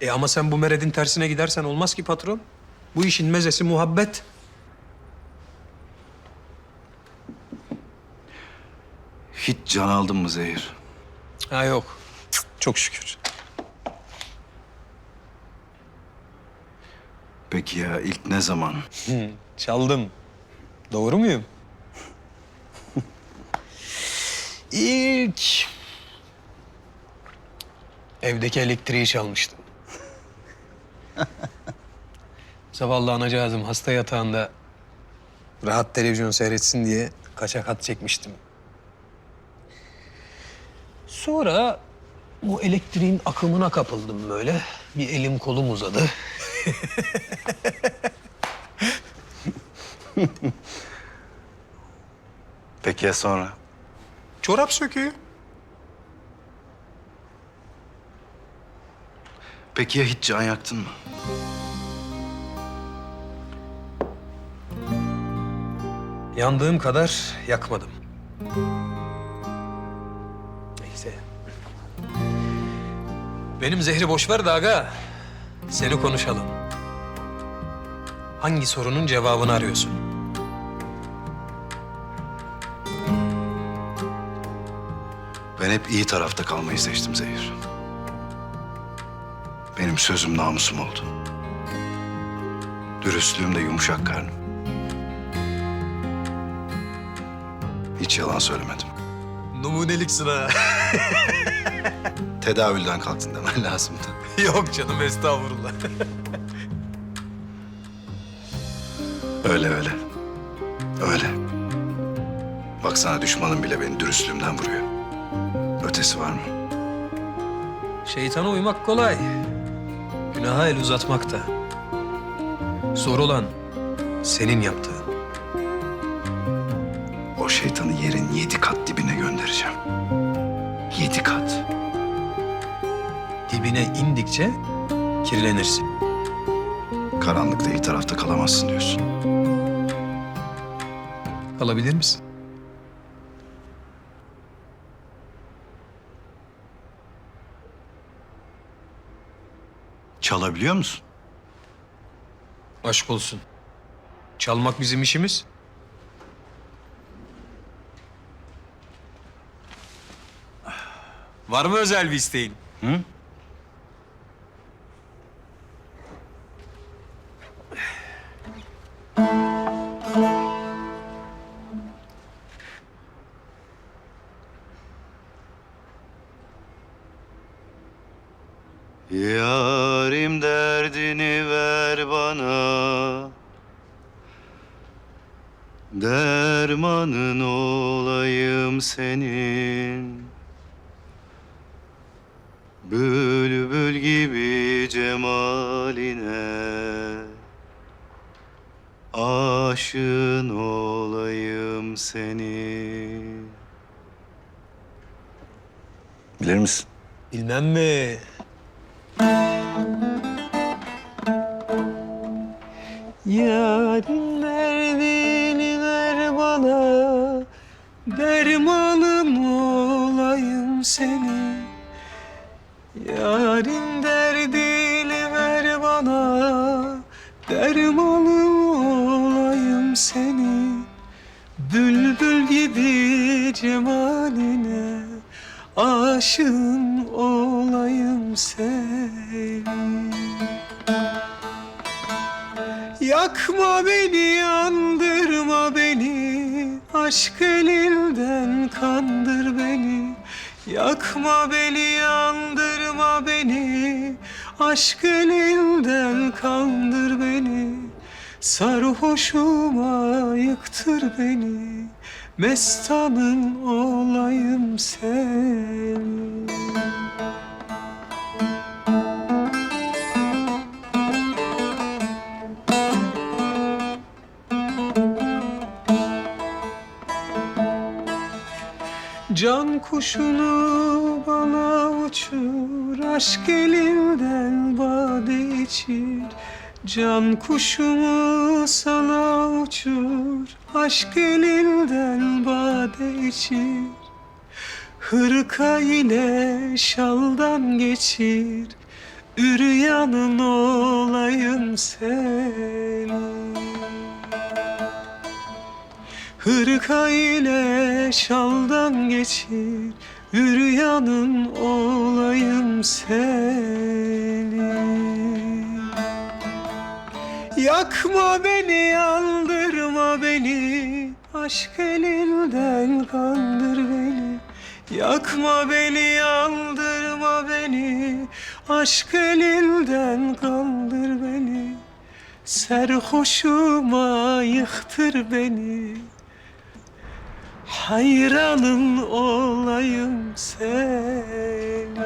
E ama sen bu meredin tersine gidersen olmaz ki patron. Bu işin mezesi muhabbet. Hiç can aldın mı Zehir? Ha yok. Çok şükür. Peki ya ilk ne zaman? Çaldım. Doğru muyum? İlk evdeki elektriği çalmıştım. Zavallı anacığızım hasta yatağında rahat televizyon seyretsin diye kaçak hat çekmiştim. Sonra bu elektriğin akımına kapıldım böyle. Bir elim kolum uzadı. Peki ya sonra? Çorap söküğü. Peki ya hiç can yaktın mı? Yandığım kadar yakmadım. Neyse. Benim zehri boş ver de aga. Seni konuşalım. Hangi sorunun cevabını arıyorsun? Ben hep iyi tarafta kalmayı seçtim Zehir. Benim sözüm namusum oldu. Dürüstlüğüm de yumuşak karnım. Hiç yalan söylemedim. Numuneliksin ha. Tedavülden kalktın demen lazımdı. Yok canım estağfurullah. Öyle öyle. Öyle. Baksana düşmanım bile beni dürüstlüğümden vuruyor. Ötesi var mı? Şeytana uymak kolay. Günaha el uzatmak da. Zor olan senin yaptığın. O şeytanı yerin yedi kat dibine göndereceğim. Yedi kat. Dibine indikçe kirlenirsin. Karanlıkta iyi tarafta kalamazsın diyorsun. Kalabilir misin? Çalabiliyor musun? Aşk olsun. Çalmak bizim işimiz. Var mı özel bir isteğin? Hı? Yarim derdini ver bana Dermanın olayım senin Bülbül gibi cemaline Aşığın olayım senin Bilir misin? Bilmem mi? Yarim derdini ver bana Dermanım olayım senin Yarim derdini ver bana Dermanım olayım senin Bülbül gibi cemaline Aşığın olayım senin Yakma beni, yandırma beni Aşk elinden kandır beni. Yakma beni, yandırma beni Aşk elinden kandır beni. Sarhoşuma yıktır beni Mestanın olayım sen Can kuşunu bana uçur, aşk elinden bade içir. Can kuşumu sana uçur, aşk elinden bade içir. Hırka ile şaldan geçir, üryanın olayım senin Hırka ile şaldan geçir Üryanın olayım senin. Yakma beni, yandırma beni Aşk elinden kandır beni. Yakma beni, yandırma beni Aşk elinden kandır beni. Serhoşuma yıktır beni Hayranın olayım senin